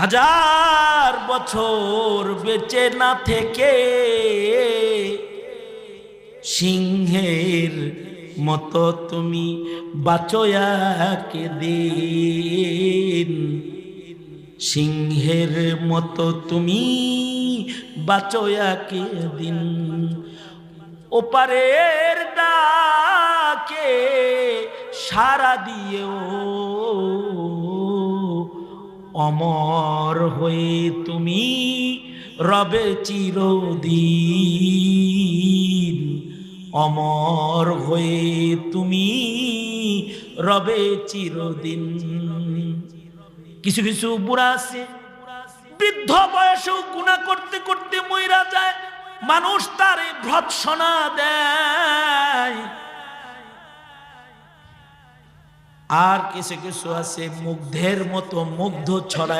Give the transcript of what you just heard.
হাজার বছর বেঁচে না থেকে সিংহের মতো তুমি বাচয়াকে দিন সিংহের মতো তুমি বাচয়াকে দিন ওপারের ডাকে সারা দিয়েও অমর হয়ে তুমি রবে চিরদিন। অমর হয়ে তুমি রবে চিরদিন। কিছু কিছু বুড়া আছে, বৃদ্ধ বয়সেও গুণা করতে করতে মইরা যায়। মানুষ তারে ভৎসনা দেয়। আর কিছু কিছু আছে মুগ্ধের মতো মুগ্ধ ছড়ায়